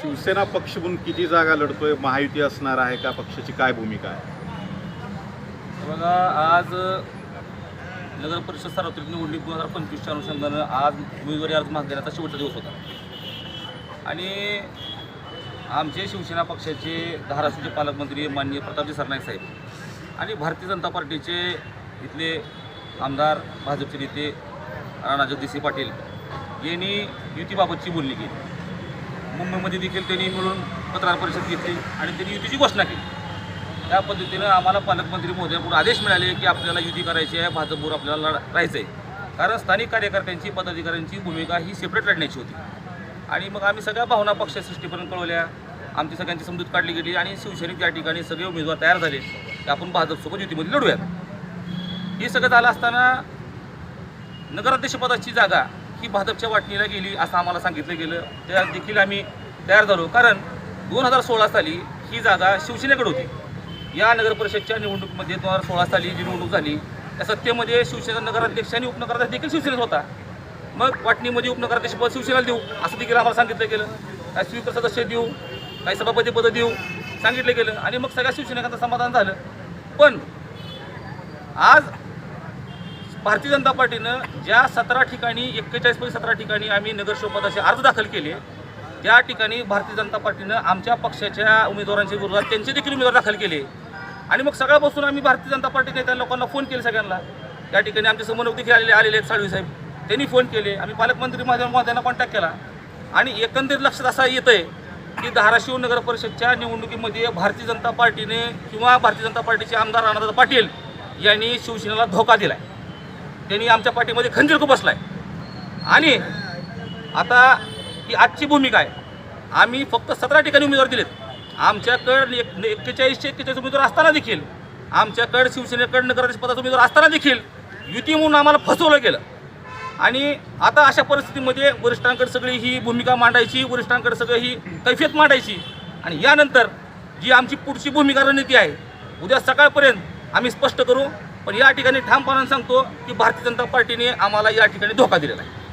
शिवसेना पक्ष म्हणून किती जागा लढतोय महायुती असणार आहे का पक्षाची काय भूमिका आहे? बघा आज नगर परिषद सार्वत्रिक निवडणूक दोन हजार पंचवीसच्या अनुषंगानं आज उमेदवारी अर्ज मागे देण्याचा शेवटचा दिवस होता. आणि आमचे शिवसेना पक्षाचे धाराशिवचे पालकमंत्री माननीय प्रतापजी सरनाईक साहेब आणि भारतीय जनता पार्टीचे इथले आमदार भाजपचे नेते राणा जगदीशसिंह पाटील यांनी युतीबाबतची बोलणी केली. मुंबईमध्ये देखील त्यांनी मिळून पत्रकार परिषद घेतली आणि त्यांनी युतीची घोषणा केली. त्या पद्धतीनं आम्हाला पालकमंत्री महोदयाकडून आदेश मिळाले की आपल्याला युती करायची आहे भाजपवर आपल्याला राहायचं आहे कारण स्थानिक कार्यकर्त्यांची पदाधिकाऱ्यांची भूमिका ही सेपरेट लढण्याची होती. आणि मग आम्ही सगळ्या भावना पक्षसृष्टीपर्यंत कळवल्या. आमची सगळ्यांची समजूत काढली गेली आणि शिवसैनिक त्या ठिकाणी सगळे उमेदवार तयार झाले की आपण भाजपसोबत युतीमध्ये लढूयात. हे सगळं झालं असताना नगराध्यक्षपदाची जागा ती भाजपच्या वाटणीला गेली असं आम्हाला सांगितलं गेलं. त्या देखील आम्ही तयार झालो. कारण दोन हजार सोळा साली ही जागा शिवसेनेकडे होती. या नगर परिषदच्या निवडणुकीमध्ये दोन हजार सोळा साली जी निवडणूक झाली त्या सत्तेमध्ये शिवसेना नगराध्यक्ष आणि उपनगराध्यक्ष देखील शिवसेनेत होता. मग वाटणीमध्ये उपनगराध्यक्षपद शिवसेनेला देऊ असं देखील आम्हाला सांगितलं गेलं. काय स्वीकर सदस्य देऊ काही सभापती पदं देऊ सांगितलं गेलं. आणि मग सगळ्या शिवसेनेकांचं समाधान झालं. पण आज भारतीय जनता पार्टीनं ज्या सतरा ठिकाणी एक्केचाळीसपैकी सतरा ठिकाणी आम्ही नगरसेवकपदाचे अर्ज दाखल केले त्या ठिकाणी भारतीय जनता पार्टीनं आमच्या पक्षाच्या उमेदवारांच्या विरोधात त्यांचे देखील उमेदवार दाखल केले. आणि मग सगळ्यापासून आम्ही भारतीय जनता पार्टीने त्या लोकांना फोन केले सगळ्यांना. त्या ठिकाणी आमचे समन्वयक देखील आलेले आलेले आहेत साळवी साहेब. त्यांनी फोन केले. आम्ही पालकमंत्री महोदय महोदयांना कॉन्टॅक्ट केला. आणि एकंदरीत लक्षात असा येतं आहे की धाराशिव नगर परिषदच्या निवडणुकीमध्ये भारतीय जनता पार्टीने किंवा भारतीय जनता पार्टीचे आमदार राणादा पाटील यांनी शिवसेनेला धोका दिला आहे त्यांनी आमच्या पाठीमध्ये खंजीर आहे आणि आता ही आजची भूमिका आहे. आम्ही फक्त सतरा ठिकाणी उमेदवार दिलेत. आमच्याकडे एक एक्केचाळीसचे एक्केचाळीस उमेदवार असताना देखील आमच्याकडे शिवसेनेकडे नगराध्यक्ष पदाचा उमेदवार असताना देखील युती म्हणून आम्हाला फसवलं गेलं. आणि आता अशा परिस्थितीमध्ये वरिष्ठांकडे सगळी ही भूमिका मांडायची वरिष्ठांकडे सगळी ही कैफियत मांडायची. आणि यानंतर जी आमची पुढची भूमिका रणनीती आहे उद्या सकाळपर्यंत आम्ही स्पष्ट करू पण या ठिकाणी ठामपणाने सांगतो की भारतीय जनता पार्टीने आम्हाला या ठिकाणी धोका दिलेला आहे.